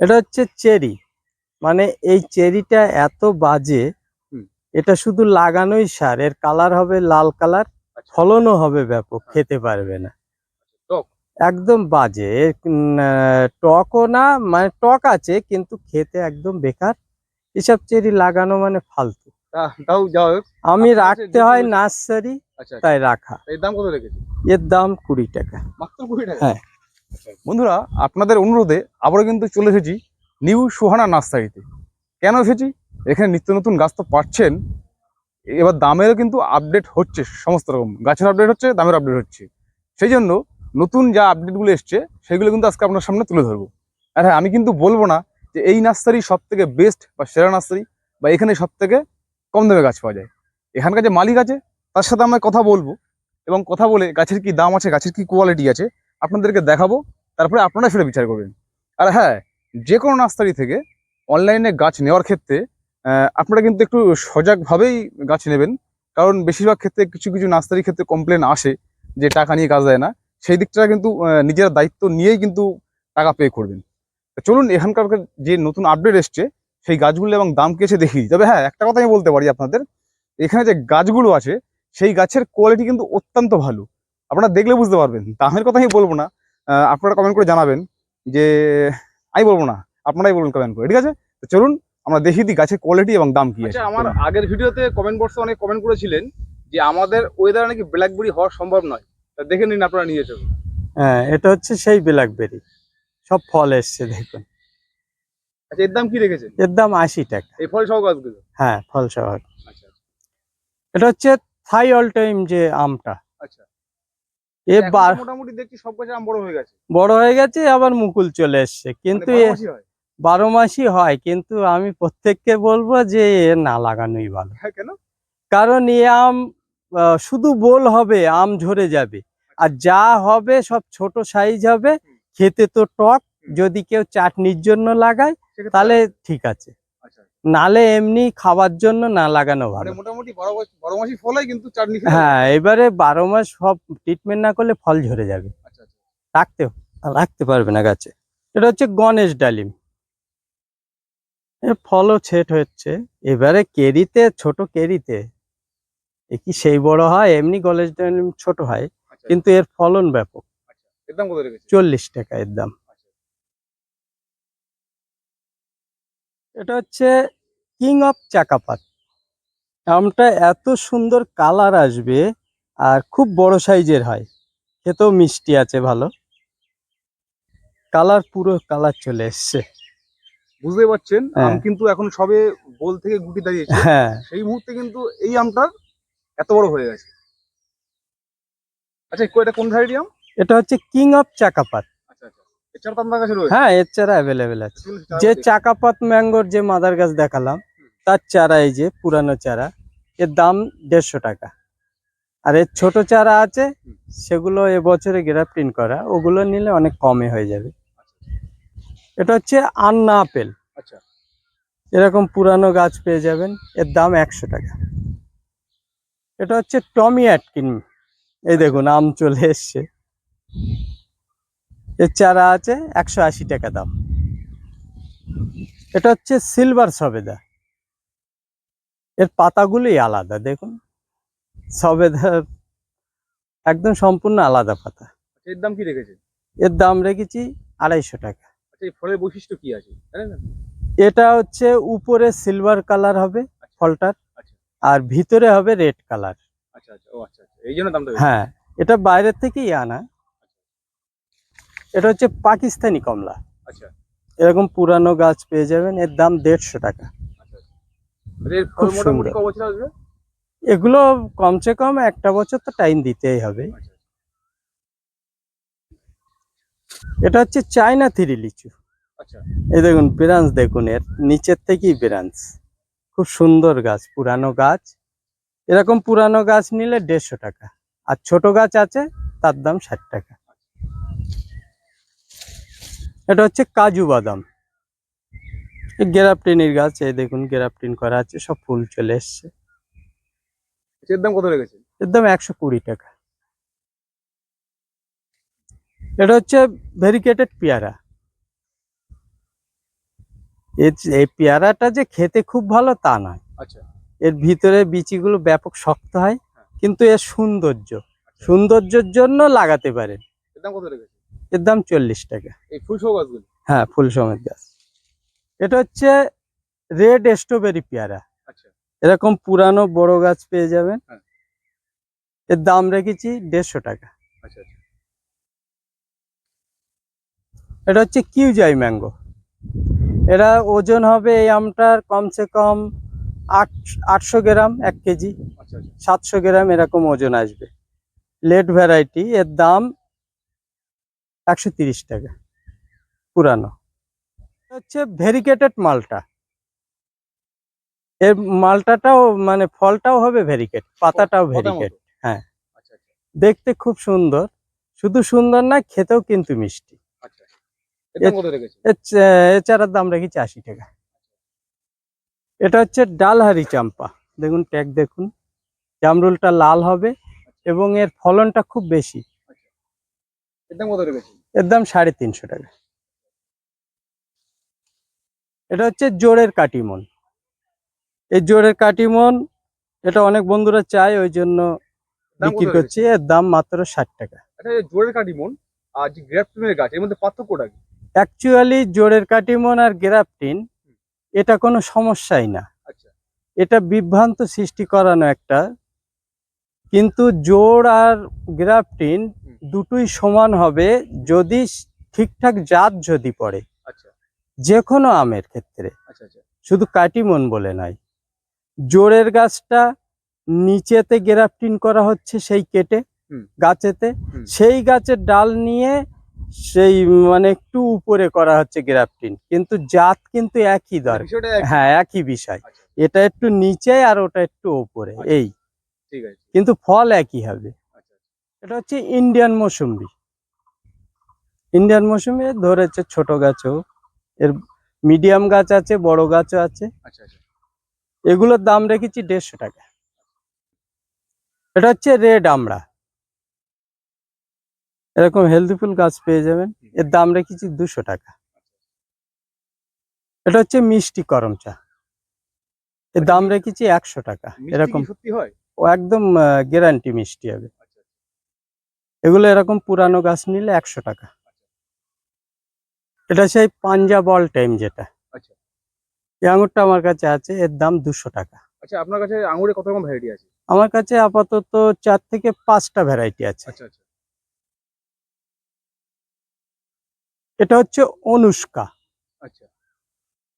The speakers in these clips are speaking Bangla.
এটা হচ্ছে চেরি। মানে এই চেরিটা এত বাজে এটা শুধু লাগানোই সার এর কালার হবে লাল কালার আচ্ছা। ফলনও হবে ব্যাপক খেতে পারবে না। একদম বাজে এর টকও না মানে টক আছে কিন্তু খেতে একদম বেকার। এসব চেরি লাগানো মানে ফালতু। আমি রাখতে হয় নার্সারি আচ্ছা তাই রাখা। এর দাম কত রেখেছে এর দাম কুড়ি টাকা। মাত্র কুড়ি টাকা? হ্যাঁ। বন্ধুরা, আপনাদের অনুরোধে আবারও কিন্তু চলে এসেছি নিউ সুহানা নার্সারিতে। কেন এসেছি? এখানে নিত্য নতুন গাছ তো পাচ্ছেন। এবার দামেরও কিন্তু আপডেট হচ্ছে সমস্ত রকম। গাছের আপডেট হচ্ছে দামের আপডেট হচ্ছে। সেই জন্য নতুন যা আপডেটগুলো এসছে, সেগুলো কিন্তু আজকে আপনার সামনে তুলে ধরবো। আর হ্যাঁ আমি কিন্তু বলব না যে এই নার্সারি সব থেকে বেস্ট বা সেরা নার্সারি বা এখানে সব থেকে কম দামে গাছ পাওয়া যায়। এখানকার যে মালিক আছে, তার সাথে আমরা কথা বলব এবং কথা বলে গাছের কি দাম আছে, গাছের কি কোয়ালিটি আছে আপনাদেরকে দেখাবো, তারপরে আপনারা সেটা বিচার করবেন। আর হ্যাঁ যে কোনো নার্সারি থেকে অনলাইনে গাছ নেওয়ার ক্ষেত্রে আপনারা কিন্তু একটু সজাগভাবেই গাছ নেবেন। কারণ বেশিরভাগ ক্ষেত্রে কিছু কিছু নার্সারির ক্ষেত্রে কমপ্লেন আসে যে টাকা নিয়ে কাজ দেয় না। সেই দিকটা কিন্তু নিজেরা দায়িত্ব নিয়েই কিন্তু টাকা পে করবেন। চলুন, এখানকার যে নতুন আপডেট এসছে, সেই গাছগুলো এবং দাম কি আছে দেখি তবে হ্যাঁ একটা কথা আমি বলতে পারি আপনাদের। এখানে যে গাছগুলো আছে, সেই গাছের কোয়ালিটি কিন্তু অত্যন্ত ভালো। আপনারা দেখলে বুঝতে পারবেন। দামের কথা আমি বলব না। আহ, আপনারা কমেন্ট করে জানাবেন যে আমি বলব না আপনারাই বলুন কমেন্ট করে ঠিক আছে? তো চলুন আমরা দেখিয়ে দিই গাছের কোয়ালিটি এবং দাম কি আছে। আচ্ছা আমার আগের ভিডিওতে কমেন্ট বক্সে অনেক কমেন্ট করেছিলেন যে আমাদের ওয়েদারে নাকি ব্ল্যাকবেরি হওয়া সম্ভব নয়। তা দেখে নিন আপনারা নিয়ে চলুন। হ্যাঁ এটা হচ্ছে সেই ব্ল্যাকবেরি সব ফল এসছে দেখুন। আচ্ছা এর দাম কি রেখেছেন? এর দাম আশি টাকা। এই ফল সহ গাছগুলো? হ্যাঁ ফল সহ। আচ্ছা। এটা হচ্ছে থাই অল টাইম যে আমটা। মোটামুটি দেখছি সব গাছের আম বড় হয়ে গেছে। বড় হয়ে গেছে আবার মুকুল চলে এসছে। কিন্তু মানে এ বারো মাসই হয়। কিন্তু আমি প্রত্যেককে বলব যে এ না লাগানোই ভালো। হ্যাঁ কেন? কারণ এ আম শুধু বোল হবে আম ঝরে যাবে। আর যা হবে সব ছোট সাইজ হবে খেতে তো টক যদি কেউ চাটনির জন্য লাগায় তাহলে ঠিক আছে। নালে এমনি খাবার জন্য না লাগানো মানে ভালো। মোটামুটি বারো মাসই হয় কিন্তু চাটনি হ্যাঁ এবারে বারো মাস সব ট্রিটমেন্ট না করলে ফল ঝরে যাবে। আচ্ছা আচ্ছা। রাখতে রাখতে পারবে না গাছে। এটা হচ্ছে গণেশ ডালিম। ফলও ছেট হচ্ছে। এবারে কেরিতে ছোট কেরিতে এ কি সেই বড় হয়? এমনি গণেশ ডালিম ছোট হয় আচ্ছা। কিন্তু এর ফলন ব্যাপক। চল্লিশ টাকা এর দাম। এটা হচ্ছে কিং অফ চাকাপাত আমটা এত সুন্দর কালার আসবে আর খুব বড় সাইজের হয়। খেতেও মিষ্টি আছে ভালো। কালার পুরো কালার চলে এসছে। বুঝতে পারছেন আম হ্যাঁ। কিন্তু এখন সবে গোল থেকে গুটি দাঁড়িয়েছে। হ্যাঁ। সেই মুহূর্তে কিন্তু এই আমটার এত বড় হয়ে গেছে। আচ্ছা এটা কোন ভ্যারাইটি আম? এটা হচ্ছে কিং অফ চাকাপাত হ্যাঁ এর চারা অ্যাভেলেবেল আছে। যে চাকাপাত ম্যাঙ্গোর যে মাদার গাছ দেখালাম তার চারা এই যে পুরানো চারা এর দাম দেড়শো টাকা। আর এর ছোট চারা আছে সেগুলো এবছরে গ্রাফটিং করা ওগুলো নিলে অনেক কমে হয়ে যাবে। এটা হচ্ছে আন্না আপেল। আচ্ছা। এরকম পুরানো গাছ পেয়ে যাবেন এর দাম একশো টাকা। এটা হচ্ছে টমি অ্যাটকিন। এই দেখুন আম চলে এসছে। এর চারা আছে একশো আশি টাকা দাম। এটা হচ্ছে সিলভার সবেদা। এর পাতাগুলোই আলাদা দেখুন। সবেদা একদম সম্পূর্ণ আলাদা পাতা। আচ্ছা, এর দাম কি রেখেছে? এর দাম রেখেছি আড়াইশো টাকা। আচ্ছা এই ফলের বৈশিষ্ট্য কি আছে? এটা হচ্ছে উপরে সিলভার কালার হবে ফলটার আচ্ছা। আর ভিতরে হবে রেড কালার আচ্ছা আচ্ছা ও আচ্ছা এই জন্য দামটা হ্যাঁ এটা বাইরের থেকেই আনা। এটা হচ্ছে পাকিস্তানি কমলা। আচ্ছা। এরকম পুরানো গাছ পেয়ে যাবেন এর দাম দেড়শো টাকা। আচ্ছা আচ্ছা। খুব সুন্দর। এগুলো কমসে কম একটা বছর তো টাইম দিতেই হবে। এটা হচ্ছে চায়না থ্রি লিচু এই দেখুন ব্রাঞ্চ দেখুন এর নিচের থেকেই ব্রাঞ্চ। খুব সুন্দর গাছ পুরানো গাছ। এরকম পুরানো গাছ নিলে দেড়শো টাকা। আর ছোট গাছ আছে তার দাম ষাট টাকা। এটা হচ্ছে কাজু বাদাম। গ্রাফটিনের গাছ এই দেখুন গ্রাফটিন করা আছে সব ফুল চলে এসছে। এর দাম কত রেখেছে এর দাম একশো কুড়ি টাকা। এটা হচ্ছে ভেরিকেটেড পেয়ারা। এই পেয়ারাটা যে খেতে খুব ভালো তা নয়। আচ্ছা। এর ভিতরে বিচিগুলো ব্যাপক শক্ত হয় কিন্তু এর সৌন্দর্য সৌন্দর্যের জন্য লাগাতে পারেন দাম কত রেখেছে এর দাম চল্লিশ টাকা। এই হ্যাঁ ফুল সমেত গাছ। এটা হচ্ছে রেড স্ট্রবেরি পেয়ারা। আচ্ছা। এরকম পুরানো বড় গাছ পেয়ে যাবেন। হ্যাঁ। এর দাম রেখেছি দেড়শো টাকা। আচ্ছা আচ্ছা। এটা হচ্ছে কিউজাই ম্যাঙ্গো। এটা ওজন হবে এই আমটার কমসে কম আট আটশো গ্রাম এক কেজি। সাতশো গ্রাম এরকম ওজন আসবে। লেট ভ্যারাইটি এর দাম একশো তিরিশ টাকা পুরানো। হচ্ছে ভেরিকেটেড মালটা। এর মালটাটাও মানে ফলটাও হবে ভেরিকেট পাতাটাও ভেরিকেট হ্যাঁ। আচ্ছা আচ্ছা। দেখতে খুব সুন্দর। শুধু সুন্দর না খেতেও কিন্তু মিষ্টি। আচ্ছা এর দাম রেখেছে আশি টাকা। এটা হচ্ছে ডালহারি চাম্পা। দেখুন ট্যাগ দেখুন। জামরুলটা লাল হবে এবং এর ফলনটা খুব বেশি। এর কত রেখেছে এর দাম সাড়ে তিনশো টাকা। এটা হচ্ছে জোরের কাটিমন। এই জোরের কাটিমন এটা অনেক বন্ধুরা চায় ওই জন্য বিক্রি করছি এর দাম মাত্র ষাট টাকা। আচ্ছা জোরের কাটিমন আর যে গ্রেফটিনের গাছ এর মধ্যে পার্থক্যটা কি? অ্যাকচুয়ালি জোরের কাটিমন আর গ্রাফটিন এটা কোনো সমস্যাই না। আচ্ছা। এটা বিভ্রান্ত সৃষ্টি করানো একটা কিন্তু জোর আর গ্রাফটিন দুটোই সমান হবে যদি ঠিকঠাক জাত যদি পড়ে। আচ্ছা। যে কোনো আমের ক্ষেত্রে। আচ্ছা আচ্ছা। শুধু কাটিমন বলে নয়। জোরের গাছটা নিচেতে গ্রাফটিন করা হচ্ছে সেই কেটে গাছেতে। সেই গাছের ডাল নিয়ে সেই মানে একটু উপরে করা হচ্ছে গ্রাফটিন। কিন্তু জাত কিন্তু একই দরকার। হ্যাঁ একই বিষয়। এটা একটু নিচে আর ওটা একটু উপরে। এই। ঠিক আছে। কিন্তু ফল একই হবে। এটা হচ্ছে ইন্ডিয়ান মৌসুম্বি। ইন্ডিয়ান মৌসুম্বি ধরেছে ছোট গাছও। এর মিডিয়াম গাছ আছে বড় গাছও আছে। আচ্ছা আচ্ছা। এগুলোর দাম রেখেছি দেড়শো টাকা। এটা হচ্ছে রেড আমড়া। এরকম হেলদিফুল গাছ পেয়ে যাবেন। এর দাম রেখেছি দুশো টাকা। এটা হচ্ছে মিষ্টি করম চা এর দাম রেখেছি একশো টাকা। এরকম সত্যি হয়? ও একদম গ্যারান্টি মিষ্টি হবে। এগুলো এরকম পুরানো গাছ নিলে একশো টাকা। এটা সেই পাঞ্জাব অল টাইম যেটা। আচ্ছা। এই আঙুরটা আমার কাছে আছে এর দাম দুশো টাকা। আচ্ছা আপনার কাছে আঙুরে কত রকম ভ্যারাইটি আছে? আমার কাছে আপাতত চার থেকে পাঁচটা ভ্যারাইটি আছে। আচ্ছা আচ্ছা। এটা হচ্ছে অনুষ্কা। আচ্ছা।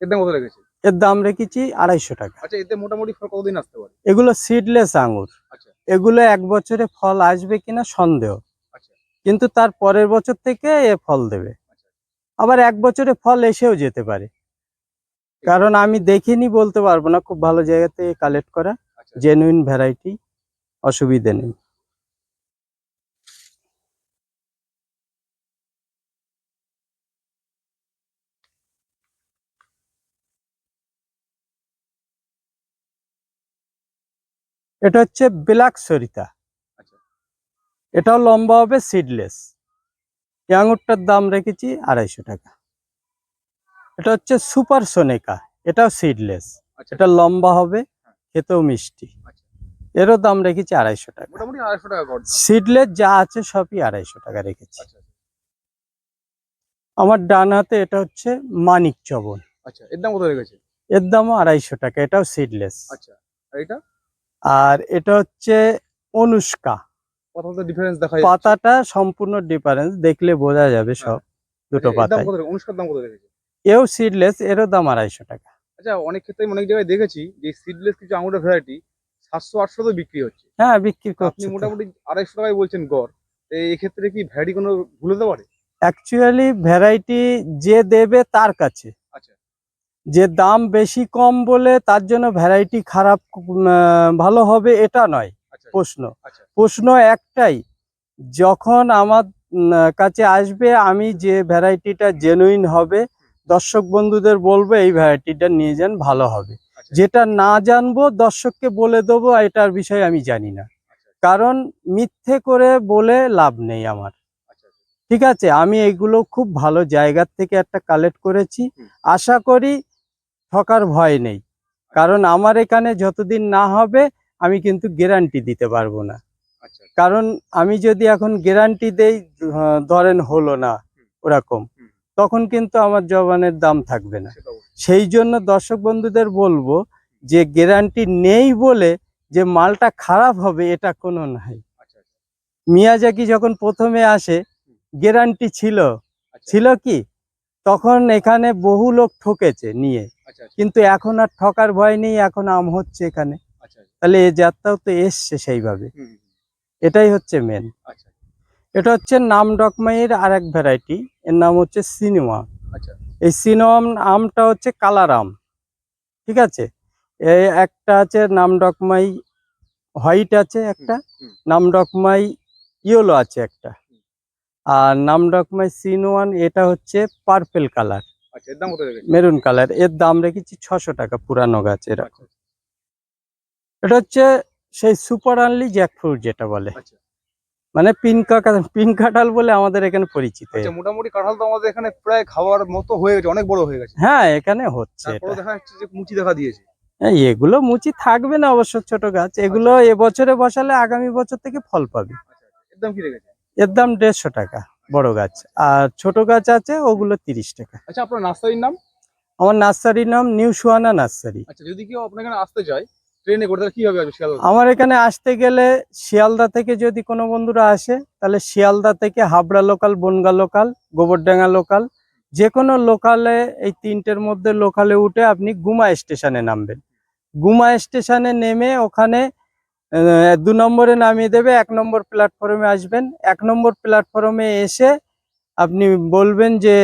এর দাম কত রেখেছে এর দাম রেখেছি আড়াইশো টাকা। আচ্ছা এতে মোটামুটি ফল কতদিন আসতে পারে? এগুলো সিডলেস আঙুর আচ্ছা। এগুলো এক বছরে ফল আসবে কিনা সন্দেহ। আচ্ছা। কিন্তু তার পরের বছর থেকে এ ফল দেবে। আবার এক বছরে ফল এসেও যেতে পারে। কারণ আমি দেখিনি বলতে পারব না। খুব ভালো জায়গাতে কালেক্ট করা জেনুইন ভ্যারাইটি অসুবিধে নেই। এটা হচ্ছে ব্ল্যাক সরিতা। আচ্ছা। এটাও লম্বা হবে সিডলেস এই আঙুরটার দাম রেখেছি আড়াইশো টাকা। এটা হচ্ছে সুপার সোনেকা এটাও সিডলেস আচ্ছা। এটা লম্বা হবে খেতেও মিষ্টি। আচ্ছা। এরও দাম রেখেছি আড়াইশো টাকা। সিডলেস যা আছে সবই আড়াইশো টাকা রেখেছি। আমার ডান হাতে এটা হচ্ছে মানিক চবন। আচ্ছা এর দাম কত রেখেছে? এর দামও আড়াইশো টাকা এটাও সিডলেস আচ্ছা এটা? আর এটা হচ্ছে অনুষ্কা। কত ডিফারেন্স দেখা পাতাটা সম্পূর্ণ ডিফারেন্স দেখলে বোঝা যাবে সব দুটো রেখে- অনুষ্কার দাম কত রেখেছে? এও সিডলেস এরও দাম আড়াইশো টাকা। আচ্ছা অনেক ক্ষেত্রে অনেক জায়গায় দেখেছি যে সিডলেস কিছু আঙুরের ভ্যারাইটি সাতশো আটশো তো বিক্রি হচ্ছে। হ্যাঁ বিক্রি করছে মোটামুটি আড়াইশো টাকায় বলছেন গড় তো এই ক্ষেত্রে কি ভ্যারাইটি কোনো ভুল হতে পারে? অ্যাকচুয়ালি ভ্যারাইটি যে দেবে তার কাছে। যে দাম বেশি কম বলে তার জন্য ভ্যারাইটি খারাপ ভালো হবে এটা নয়। আচ্ছা প্রশ্ন। আচ্ছা। প্রশ্ন একটাই যখন আমার কাছে আসবে আমি যে ভ্যারাইটিটা জেনুইন হবে দর্শক বন্ধুদের বলব এই ভ্যারাইটিটা নিয়ে যান ভালো হবে। আচ্ছা যেটা না জানব দর্শককে বলে দেবো এটার বিষয়ে আমি জানি না। কারণ মিথ্যে করে বলে লাভ নেই আমার। আচ্ছা আচ্ছা। ঠিক আছে? আমি এগুলো খুব ভালো জায়গার থেকে একটা কালেক্ট করেছি। আশা করি ঠকার ভয় নেই। কারণ আমার এখানে যতদিন না হবে আমি কিন্তু গ্যারান্টি দিতে পারব না। আচ্ছা কারণ আমি যদি এখন গ্যারান্টি দেই ধরেন হলো না ওরকম তখন কিন্তু আমার জবানের দাম থাকবে না। সেই জন্য দর্শক বন্ধুদের বলব যে গ্যারান্টি নেই বলে যে মালটা খারাপ হবে এটা কোনো নাই। আচ্ছা আচ্ছা, মিয়াজাকি যখন প্রথমে আসে গ্যারান্টি ছিল। আচ্ছা। ছিল কি? তখন এখানে বহু লোক ঠকেছে নিয়ে। আচ্ছা আচ্ছা, কিন্তু এখন আর ঠকার ভয় নেই এখন আম হচ্ছে এখানে। আচ্ছা আচ্ছা, তাহলে এই যাত্রাও তো এসছে সেইভাবে। এটাই হচ্ছে মেন আচ্ছা। এটা হচ্ছে নাম ডকমাইয়ের আর এক ভ্যারাইটি এর নাম হচ্ছে সিনেমা। আচ্ছা। এই সিনেমা আমটা হচ্ছে কালার আম ঠিক আছে? এই একটা আছে নাম ডকমাই হোয়াইট আছে একটা। নাম ডকমাই ইয়েলো আছে একটা। আর নাম ডকমাই সিন ওয়ান এটা হচ্ছে পার্পেল কালার আচ্ছা এর দাম কত রেখেছে মেরুন কালারের দাম রেখেছি ছশো টাকা পুরানো গাছ এরা আচ্ছা। এটা হচ্ছে সেই সুপার আনলি জ্যাকফ্রুট যেটা বলে। আচ্ছা। মানে পিন কাকা পিন কাঁঠাল বলে আমাদের এখানে পরিচিত আচ্ছা মোটামুটি কাঁঠাল তো আমাদের এখানে প্রায় খাওয়ার মতো হয়ে গেছে অনেক বড় হয়ে গেছে। হ্যাঁ এখানে হচ্ছে দেখা যাচ্ছে যে মুচি দেখা দিয়েছে। হ্যাঁ, এগুলো মুচি থাকবে না অবশ্য ছোট গাছ এগুলো এবছরে বসালে আগামী বছর থেকে ফল পাবে। আচ্ছা আচ্ছা, এর দাম কি রেখেছে এর দাম দেড়শো টাকা। বড় গাছ। আর ছোট গাছ আছে ওগুলো তিরিশ টাকা। আচ্ছা আপনার নার্সারির নাম? আমার নার্সারির নাম নিউ সুহানা নার্সারি। আচ্ছা যদি কেউ আপনার এখানে আসতে চায় ট্রেনে করে তাহলে কীভাবে আসবে শিয়ালদা? আমার এখানে আসতে গেলে শিয়ালদা থেকে যদি কোনো বন্ধুরা আসে তাহলে শিয়ালদা থেকে Habra local Bongaon local Gobardanga local যে কোনো লোকালে এই তিনটের মধ্যে লোকালে উঠে আপনি গুমা স্টেশনে নামবেন। গুমা স্টেশনে নেমে ওখানে দু নম্বরে নামিয়ে দেবে, এক নম্বর প্ল্যাটফর্মে আসবেন। এক নম্বর প্ল্যাটফর্মে এসে আপনি বলবেন যে,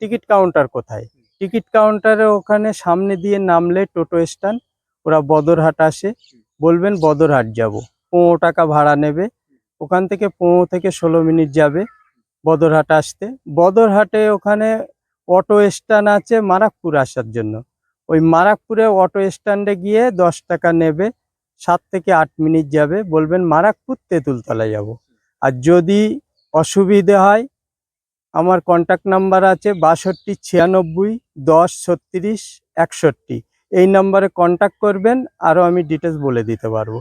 টিকিট কাউন্টার কোথায়? টিকিট কাউন্টারে ওখানে সামনে দিয়ে নামলে টোটো স্ট্যান্ড, ওরা বদরহাট আসে। বলবেন, বদরহাট যাব। পনেরো টাকা ভাড়া নেবে। ওখান থেকে পনেরো থেকে ষোলো মিনিট যাবে বদরহাট আসতে। বদরহাটে ওখানে অটো স্ট্যান্ড আছে মারাকপুর আসার জন্য। ওই মারাকপুরে অটো স্ট্যান্ডে গিয়ে দশ টাকা নেবে। সাত থেকে আট মিনিট যাবে, বলবেন, মারাকপুর তেঁতুলতলা যাব। আর যদি অসুবিধে হয়, আমার কন্ট্যাক্ট নাম্বার আছে বাষট্টি, ছিয়ানব্বই, দশ, ছত্রিশ, একষট্টি। এই নাম্বারে কন্ট্যাক্ট করবেন, আরও আমি ডিটেলস বলে দিতে পারব।